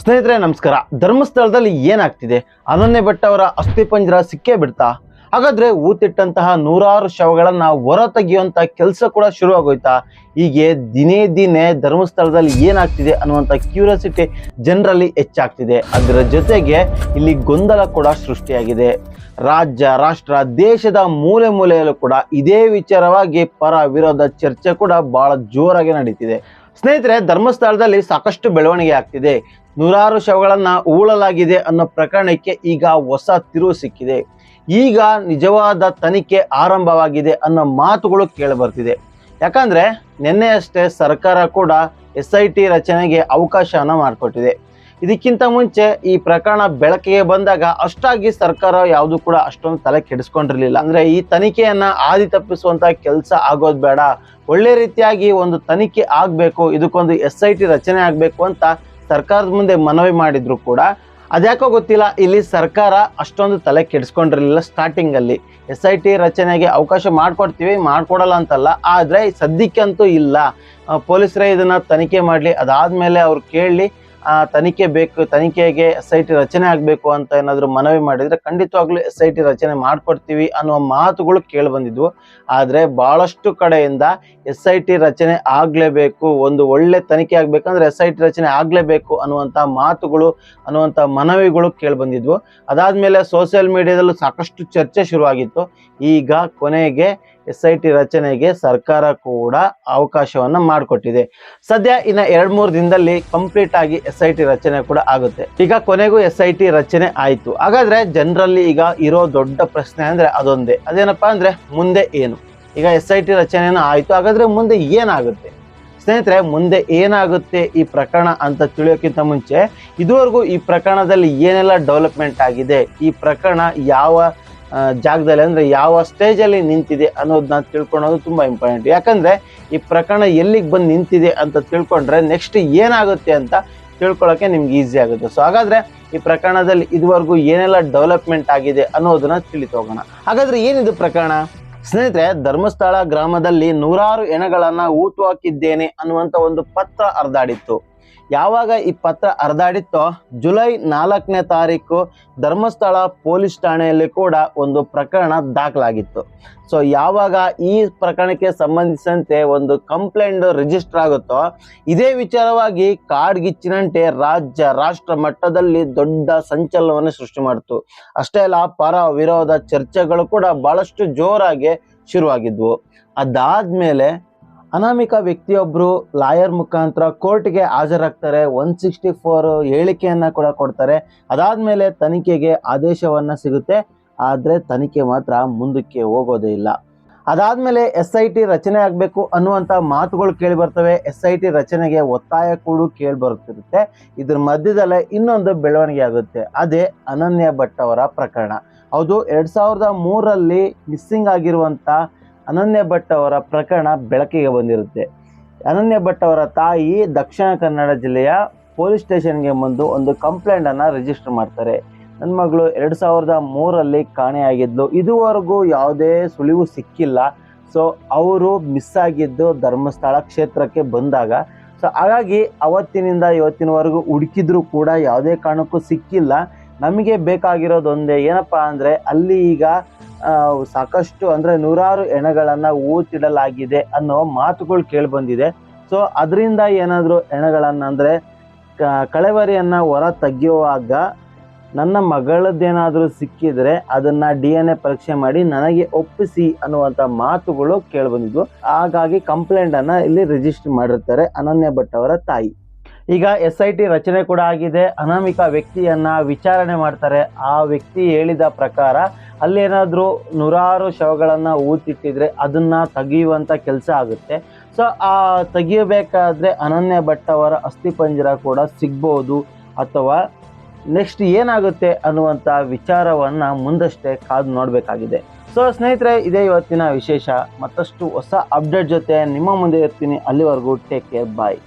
ಸ್ನೇಹಿತರೆ, ನಮಸ್ಕಾರ. ಧರ್ಮಸ್ಥಳದಲ್ಲಿ ಏನಾಗ್ತಿದೆ? ಅನನ್ಯ ಭಟ್ ಅವರ ಅಸ್ಥಿಪಂಜರ ಸಿಕ್ಕೇ ಬಿಡ್ತಾ? ಹಾಗಾದ್ರೆ ಊತಿಟ್ಟಂತಹ ನೂರಾರು ಶವಗಳನ್ನ ಹೊರ ತೆಗೆಯುವಂತ ಕೆಲಸ ಕೂಡ ಶುರು ಆಗೋಯ್ತಾ ಹೀಗೆ ದಿನೇ ದಿನೇ ಧರ್ಮಸ್ಥಳದಲ್ಲಿ ಏನಾಗ್ತಿದೆ ಅನ್ನುವಂಥ ಕ್ಯೂರಿಯಾಸಿಟಿ ಜನರಲ್ಲಿ ಹೆಚ್ಚಾಗ್ತಿದೆ. ಅದರ ಜೊತೆಗೆ ಇಲ್ಲಿ ಗೊಂದಲ ಕೂಡ ಸೃಷ್ಟಿಯಾಗಿದೆ. ರಾಜ್ಯ, ರಾಷ್ಟ್ರ, ದೇಶದ ಮೂಲೆ ಮೂಲೆಯಲ್ಲೂ ಕೂಡ ಇದೇ ವಿಚಾರವಾಗಿ ಪರ ವಿರೋಧ ಚರ್ಚೆ ಕೂಡ ಬಹಳ ಜೋರಾಗಿ ನಡೀತಿದೆ. ಸ್ನೇಹಿತರೆ, ಧರ್ಮಸ್ಥಳದಲ್ಲಿ ಸಾಕಷ್ಟು ಬೆಳವಣಿಗೆ ಆಗ್ತಿದೆ. ನೂರಾರು ಶವಗಳನ್ನ ಉಳಲಾಗಿದೆ ಅನ್ನೋ ಪ್ರಕರಣಕ್ಕೆ ಈಗ ಹೊಸ ತಿರುವು ಸಿಕ್ಕಿದೆ. ಈಗ ನಿಜವಾದ ತನಿಖೆ ಆರಂಭವಾಗಿದೆ ಅನ್ನೋ ಮಾತುಗಳು ಕೇಳಿಬರ್ತಿದೆ. ಯಾಕಂದ್ರೆ ನಿನ್ನೆಯಷ್ಟೇ ಸರ್ಕಾರ ಕೂಡ ಎಸ್ ಐ ಟಿ ರಚನೆಗೆ ಅವಕಾಶವನ್ನ ಮಾಡಿಕೊಟ್ಟಿದೆ. ಇದಕ್ಕಿಂತ ಮುಂಚೆ ಈ ಪ್ರಕರಣ ಬೆಳಕಿಗೆ ಬಂದಾಗ ಅಷ್ಟಾಗಿ ಸರ್ಕಾರ ಯಾವುದು ಕೂಡ ಅಷ್ಟೊಂದು ತಲೆ ಕೆಡಿಸ್ಕೊಂಡಿರಲಿಲ್ಲ. ಅಂದ್ರೆ ಈ ತನಿಖೆಯನ್ನ ಆದಿ ತಪ್ಪಿಸುವಂತ ಕೆಲಸ ಆಗೋದು ಬೇಡ. ಒಳ್ಳೆ ರೀತಿಯಾಗಿ ಒಂದು ತನಿಖೆ ಆಗಬೇಕು, ಇದಕ್ಕೊಂದು ಎಸ್ ಐ ಟಿ ರಚನೆ ಆಗಬೇಕು ಅಂತ ಸರ್ಕಾರದ ಮುಂದೆ ಮನವಿ ಮಾಡಿದ್ರು ಕೂಡ. ಅದ್ಯಾಕೋ ಗೊತ್ತಿಲ್ಲ, ಇಲ್ಲಿ ಸರ್ಕಾರ ಅಷ್ಟೊಂದು ತಲೆ ಕೆಡಿಸ್ಕೊಂಡಿರಲಿಲ್ಲ ಸ್ಟಾರ್ಟಿಂಗ್ ಅಲ್ಲಿ. ಎಸ್ ಐ ಟಿ ರಚನೆಗೆ ಅವಕಾಶ ಮಾಡ್ಕೊಡ್ತೀವಿ, ಮಾಡ್ಕೊಡಲ್ಲ ಅಂತಲ್ಲ. ಆದ್ರೆ ಸದ್ಯಕ್ಕಂತೂ ಇಲ್ಲ. ಪೊಲೀಸರೇ ಇದನ್ನ ತನಿಖೆ ಮಾಡಲಿ, ಅದಾದ್ಮೇಲೆ ಅವ್ರು ಕೇಳಲಿ ಆ ತನಿಖೆ ಬೇಕು, ತನಿಖೆಗೆ ಎಸ್ ಐ ಟಿ ರಚನೆ ಆಗಬೇಕು ಅಂತ ಏನಾದರೂ ಮನವಿ ಮಾಡಿದ್ರೆ ಖಂಡಿತವಾಗ್ಲೂ ಎಸ್ ಐ ಟಿ ರಚನೆ ಮಾಡ್ಕೊಡ್ತೀವಿ ಅನ್ನುವ ಮಾತುಗಳು ಕೇಳಿಬಂದಿದ್ವು. ಬಂದಿದ್ವು ಭಾಳಷ್ಟು ಕಡೆಯಿಂದ ಎಸ್ ಐ ಟಿ ರಚನೆ ಆಗಲೇಬೇಕು, ಒಂದು ಒಳ್ಳೆ ತನಿಖೆ ಆಗಬೇಕಂದ್ರೆ ಎಸ್ ಐ ಟಿ ರಚನೆ ಆಗಲೇಬೇಕು ಅನ್ನುವಂತ ಮಾತುಗಳು, ಅನ್ನುವಂತ ಮನವಿಗಳು ಕೇಳಿಬಂದಿದ್ವು. ಬಂದಿದ್ವು ಅದಾದ್ಮೇಲೆ ಸೋಷಿಯಲ್ ಮೀಡಿಯಾದಲ್ಲೂ ಸಾಕಷ್ಟು ಚರ್ಚೆ ಶುರುವಾಗಿತ್ತು. ಈಗ ಕೊನೆಗೆ ಎಸ್ ಐ ಟಿ ರಚನೆಗೆ ಸರ್ಕಾರ ಕೂಡ ಅವಕಾಶವನ್ನು ಮಾಡಿಕೊಟ್ಟಿದೆ. ಸದ್ಯ ಇನ್ನು ಎರಡ್ ಮೂರು ದಿನದಲ್ಲಿ ಕಂಪ್ಲೀಟ್ ಆಗಿ ಎಸ್ ಐ ಟಿ ರಚನೆ ಕೂಡ ಆಗುತ್ತೆ. ಈಗ ಕೊನೆಗೂ ಎಸ್ ಐ ಟಿ ರಚನೆ ಆಯಿತು. ಹಾಗಾದ್ರೆ ಜನರಲ್ಲಿ ಈಗ ಇರೋ ದೊಡ್ಡ ಪ್ರಶ್ನೆ ಅಂದ್ರೆ ಅದೊಂದೇ. ಅದೇನಪ್ಪಾ ಅಂದ್ರೆ ಮುಂದೆ ಏನು? ಈಗ ಎಸ್ ಐ ಟಿ ರಚನೆನ ಆಯಿತು. ಹಾಗಾದ್ರೆ ಮುಂದೆ ಏನಾಗುತ್ತೆ? ಸ್ನೇಹಿತರೆ, ಮುಂದೆ ಏನಾಗುತ್ತೆ ಈ ಪ್ರಕರಣ ಅಂತ ತಿಳಿಯೋಕ್ಕಿಂತ ಮುಂಚೆ ಇದುವರೆಗೂ ಈ ಪ್ರಕರಣದಲ್ಲಿ ಏನೆಲ್ಲ ಡೆವಲಪ್ಮೆಂಟ್ ಆಗಿದೆ? ಈ ಪ್ರಕರಣ ಯಾವ ಜಾಗದಲ್ಲಿ ಅಂದ್ರೆ ಯಾವ ಸ್ಟೇಜಲ್ಲಿ ನಿಂತಿದೆ ಅನ್ನೋದನ್ನ ತಿಳ್ಕೊಳೋದು ತುಂಬಾ ಇಂಪಾರ್ಟೆಂಟ್ ಯಾಕಂದ್ರೆ ಈ ಪ್ರಕರಣ ಎಲ್ಲಿಗೆ ಬಂದು ನಿಂತಿದೆ ಅಂತ ತಿಳ್ಕೊಂಡ್ರೆ ನೆಕ್ಸ್ಟ್ ಏನಾಗುತ್ತೆ ಅಂತ ತಿಳ್ಕೊಳಕ್ಕೆ ನಿಮ್ಗೆ ಈಸಿ ಆಗುತ್ತೆ. ಸೊ ಹಾಗಾದ್ರೆ ಈ ಪ್ರಕರಣದಲ್ಲಿ ಇದುವರೆಗೂ ಏನೆಲ್ಲ ಡೆವಲಪ್ಮೆಂಟ್ ಆಗಿದೆ ಅನ್ನೋದನ್ನ ತಿಳಿತು ಹೋಗೋಣ. ಹಾಗಾದ್ರೆ ಏನಿದು ಪ್ರಕರಣ? ಸ್ನೇಹಿತರೆ, ಧರ್ಮಸ್ಥಳ ಗ್ರಾಮದಲ್ಲಿ ನೂರಾರು ಎಣಗಳನ್ನ ಊಟು ಹಾಕಿದ್ದೇನೆ ಅನ್ನುವಂತ ಒಂದು ಪತ್ರ ಹರಿದಾಡಿತ್ತು ಯಾವಾಗ ಈ ಪತ್ರ ಹರಿದಾಡಿತ್ತೋ ಜುಲೈ ನಾಲ್ಕನೇ ತಾರೀಕು ಧರ್ಮಸ್ಥಳ ಪೊಲೀಸ್ ಠಾಣೆಯಲ್ಲಿ ಕೂಡ ಒಂದು ಪ್ರಕರಣ ದಾಖಲಾಗಿತ್ತು. ಸೊ ಯಾವಾಗ ಈ ಪ್ರಕರಣಕ್ಕೆ ಸಂಬಂಧಿಸಿದಂತೆ ಒಂದು ಕಂಪ್ಲೇಂಟ್ ರಿಜಿಸ್ಟರ್ ಆಗುತ್ತೋ, ಇದೇ ವಿಚಾರವಾಗಿ ಕಾಡ್ಗಿಚ್ಚಿನಂತೆ ರಾಜ್ಯ ರಾಷ್ಟ್ರ ಮಟ್ಟದಲ್ಲಿ ದೊಡ್ಡ ಸಂಚಲನವನ್ನು ಸೃಷ್ಟಿ ಮಾಡಿತು. ಅಷ್ಟೇ ಅಲ್ಲ, ಪರ ವಿರೋಧ ಚರ್ಚೆಗಳು ಕೂಡ ಬಹಳಷ್ಟು ಜೋರಾಗಿ ಶುರುವಾಗಿದ್ವು. ಅದಾದ್ಮೇಲೆ ಅನಾಮಿಕ ವ್ಯಕ್ತಿಯೊಬ್ರು ಲಾಯರ್ ಮುಖಾಂತರ ಕೋರ್ಟ್ಗೆ ಹಾಜರಾಗ್ತಾರೆ. ಒನ್ ಸಿಕ್ಸ್ಟಿ ಫೋರ್ ಹೇಳಿಕೆಯನ್ನು ಕೂಡ ಕೊಡ್ತಾರೆ. ಅದಾದ್ಮೇಲೆ ತನಿಖೆಗೆ ಆದೇಶವನ್ನ ಸಿಗುತ್ತೆ. ಆದ್ರೆ ತನಿಖೆ ಮಾತ್ರ ಮುಂದಕ್ಕೆ ಹೋಗೋದೇ ಇಲ್ಲ. ಅದಾದಮೇಲೆ ಎಸ್ ಐ ಟಿ ರಚನೆ ಆಗಬೇಕು ಅನ್ನುವಂಥ ಮಾತುಗಳು ಕೇಳಿ ಬರ್ತವೆ. ಎಸ್ ಐ ಟಿ ರಚನೆಗೆ ಒತ್ತಾಯ ಕೂಡ ಕೇಳಿ ಬರುತ್ತಿರುತ್ತೆ. ಇದ್ರ ಮಧ್ಯದಲ್ಲೇ ಇನ್ನೊಂದು ಬೆಳವಣಿಗೆ ಆಗುತ್ತೆ. ಅದೇ ಅನನ್ಯ ಭಟ್ ಅವರ ಪ್ರಕರಣ. ಹೌದು, ಎರಡು ಸಾವಿರದ ಮೂರರಲ್ಲಿ ಮಿಸ್ಸಿಂಗ್ ಆಗಿರುವಂತ ಅನನ್ಯ ಭಟ್ ಅವರ ಪ್ರಕರಣ ಬೆಳಕಿಗೆ ಬಂದಿರುತ್ತೆ. ಅನನ್ಯ ಭಟ್ ಅವರ ತಾಯಿ ದಕ್ಷಿಣ ಕನ್ನಡ ಜಿಲ್ಲೆಯ ಪೊಲೀಸ್ ಸ್ಟೇಷನ್ಗೆ ಬಂದು ಒಂದು ಕಂಪ್ಲೇಂಟ್ ಅನ್ನ ರಿಜಿಸ್ಟರ್ ಮಾಡ್ತಾರೆ. ನನ್ನ ಮಗಳು ಎರಡು ಸಾವಿರದ ಮೂರಲ್ಲಿ ಕಾಣೆಯಾಗಿದ್ಲು. ಇದುವರೆಗೂ ಯಾವುದೇ ಸುಳಿವು ಸಿಕ್ಕಿಲ್ಲ. ಸೊ ಅವರು ಮಿಸ್ ಆಗಿದ್ದು ಧರ್ಮಸ್ಥಳ ಕ್ಷೇತ್ರಕ್ಕೆ ಬಂದಾಗ. ಸೊ ಹಾಗಾಗಿ ಅವತ್ತಿನಿಂದ ಇವತ್ತಿನವರೆಗೂ ಹುಡುಕಿದ್ರೂ ಕೂಡ ಯಾವುದೇ ಕಾರಣಕ್ಕೂ ಸಿಕ್ಕಿಲ್ಲ. ನಮಗೆ ಬೇಕಾಗಿರೋದೊಂದೇ ಏನಪ್ಪ ಅಂದ್ರೆ ಅಲ್ಲಿ ಈಗ ಸಾಕಷ್ಟು ಅಂದ್ರೆ ನೂರಾರು ಹೆಣಗಳನ್ನ ಊತಿಡಲಾಗಿದೆ ಅನ್ನೋ ಮಾತುಗಳು ಕೇಳಿಬಂದಿದೆ ಸೊ ಅದರಿಂದ ಏನಾದರೂ ಹೆಣಗಳನ್ನ ಅಂದ್ರೆ ಕಳೆವರಿಯನ್ನ ಹೊರ ತೆಗೆಯುವಾಗ ನನ್ನ ಮಗಳದ್ದೇನಾದರೂ ಸಿಕ್ಕಿದ್ರೆ ಅದನ್ನ ಡಿ ಎನ್ ಎ ಪರೀಕ್ಷೆ ಮಾಡಿ ನನಗೆ ಒಪ್ಪಿಸಿ ಅನ್ನುವಂತ ಮಾತುಗಳು ಕೇಳಿಬಂದಿದ್ವು ಹಾಗಾಗಿ ಕಂಪ್ಲೇಂಟ್ ಅನ್ನ ಇಲ್ಲಿ ರಿಜಿಸ್ಟರ್ ಮಾಡಿರ್ತಾರೆ ಅನನ್ಯ ಭಟ್ ಅವರ ತಾಯಿ. ಈಗ ಎಸ್ ಐ ಟಿ ರಚನೆ ಕೂಡ ಆಗಿದೆ. ಅನಾಮಿಕ ವ್ಯಕ್ತಿಯನ್ನ ವಿಚಾರಣೆ ಮಾಡ್ತಾರೆ. ಆ ವ್ಯಕ್ತಿ ಹೇಳಿದ ಪ್ರಕಾರ ಅಲ್ಲೇನಾದ್ರೂ ನೂರಾರು ಶವಗಳನ್ನು ಊತಿಟ್ಟಿದ್ರೆ ಅದನ್ನು ತೆಗೆಯುವಂಥ ಕೆಲಸ ಆಗುತ್ತೆ. ಸೊ ಆ ತೆಗಿಯಬೇಕಾದ್ರೆ ಅನನ್ಯ ಭಟ್ ಅವರ ಅಸ್ಥಿಪಂಜರ ಕೂಡ ಸಿಗ್ಬೋದು ಅಥವಾ ನೆಕ್ಸ್ಟ್ ಏನಾಗುತ್ತೆ ಅನ್ನುವಂಥ ವಿಚಾರವನ್ನು ಮುಂದಷ್ಟೇ ಕಾದು ನೋಡಬೇಕಾಗಿದೆ. ಸೊ ಸ್ನೇಹಿತರೆ, ಇದೇ ಇವತ್ತಿನ ವಿಶೇಷ. ಮತ್ತಷ್ಟು ಹೊಸ ಅಪ್ಡೇಟ್ ಜೊತೆ ನಿಮ್ಮ ಮುಂದೆ ಇರ್ತೀನಿ. ಅಲ್ಲಿವರೆಗೂ ಟೇಕ್ ಕೇರ್ ಬಾಯ್